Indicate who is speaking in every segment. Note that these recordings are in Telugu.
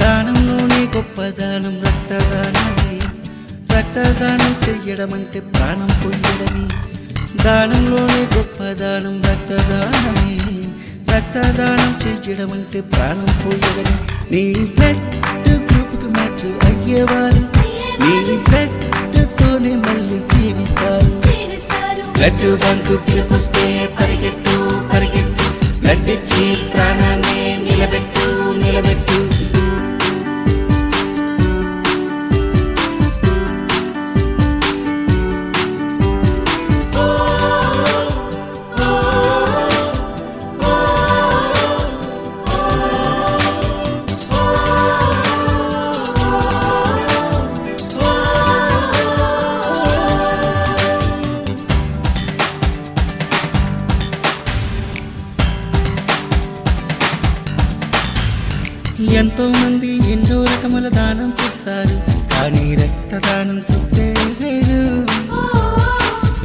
Speaker 1: దానంలోనే గొప్ప దానం రక్తదానమే. రక్తదానం చెయ్యడం అంటే ప్రాణం పొయ్యడమే. దానంలోనే గొప్ప దానం రక్తదానమే. రక్తదానం చెయ్యడం అంటే ప్రాణం పోయడమే నీ బ్లడ్ గ్రూప్కి మ్యాచ్ అయ్యేవారు. నీ బ్లడ్తోనే మళ్ళీ జీవిస్తారు.
Speaker 2: జీవిస్తారు
Speaker 1: బ్లడ్ బంకు పిలుపుస్తే పరిగెట్టు పరిగెట్టు బ్లడ్ ఇచ్చి ప్రాణాన్ని నిలబెట్టు నిలబెట్టు. ఎంతో మంది ఎన్నో రకముల దానం చేస్తారు కానీ రక్తదానం చుట్టే వేరు.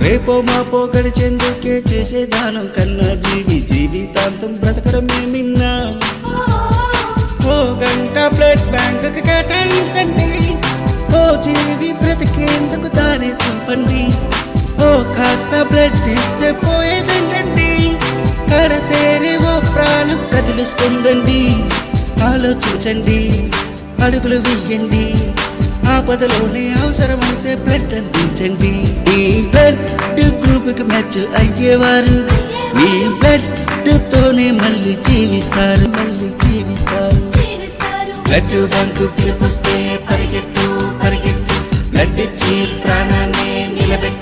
Speaker 1: రేపో మాపో గడిచేందుకే చేసే దానం కన్నా జీవి జీవితాంతం బ్రతకడం మేమిన్నా ఓ గంట బ్లడ్ బ్యాంక్ కేటాయించండి. ఓ జీవి బ్రతికేందుకు దారి చూపండి. ఓ కాస్త బ్లడ్ ఇస్తే పోయేదండి కడతేనే ఓ ప్రాణం కదిలిస్తుందండి. ఆలోచించండి అడుగులు వెయ్యండి ఆపదలోనే అవసరమైతే బ్లడ్ అందించండి ఈ బ్లడ్ గ్రూప్కి మ్యాచ్ అయ్యేవారు మీ బ్లడ్ తోనే మళ్ళీ జీవిస్తారు మళ్ళీ జీవిస్తారు. బ్లడ్ బంకు పిలుపుస్తే పరిగెట్టు పరిగెట్టు బ్లడ్ ఇచ్చి ప్రాణాన్ని నిలబెట్టు నిలబెట్టు.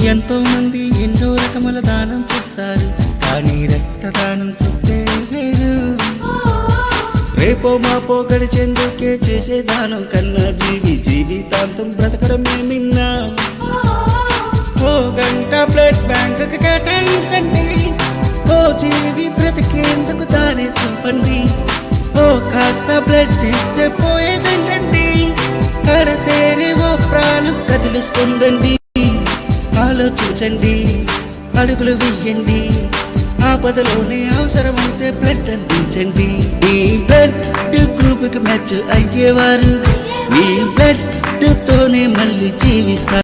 Speaker 1: ఎంతో మంది ఎన్నో రకముల దానం చేస్తారు కానీ రక్తదానం తృప్తే వేరు. రేపో మాపో గడిచేందుకే చేసే దానం కన్నా జీవి జీవితాంతం బ్రతకడమే మిన్నా. ఓ గంట బ్లడ్ బ్యాంక్ కేటాయించండి. ఓ జీవి బ్రతికేందుకు దారి చూపండి. ఓ కాస్త బ్లడ్ ఇస్తే పోయేదండి కడతేనే ఓ ప్రాణం కదిలిస్తుందండి. ఆలోచించండి అడుగులు వెయ్యండి. ఆపదలోనే అవసరమైతే బ్లడ్ అందించండి మీ బ్లడ్ గ్రూప్కి మ్యాచ్ అయ్యేవారు. మీ బ్లడ్ తోనే మళ్ళీ జీవిస్తారు.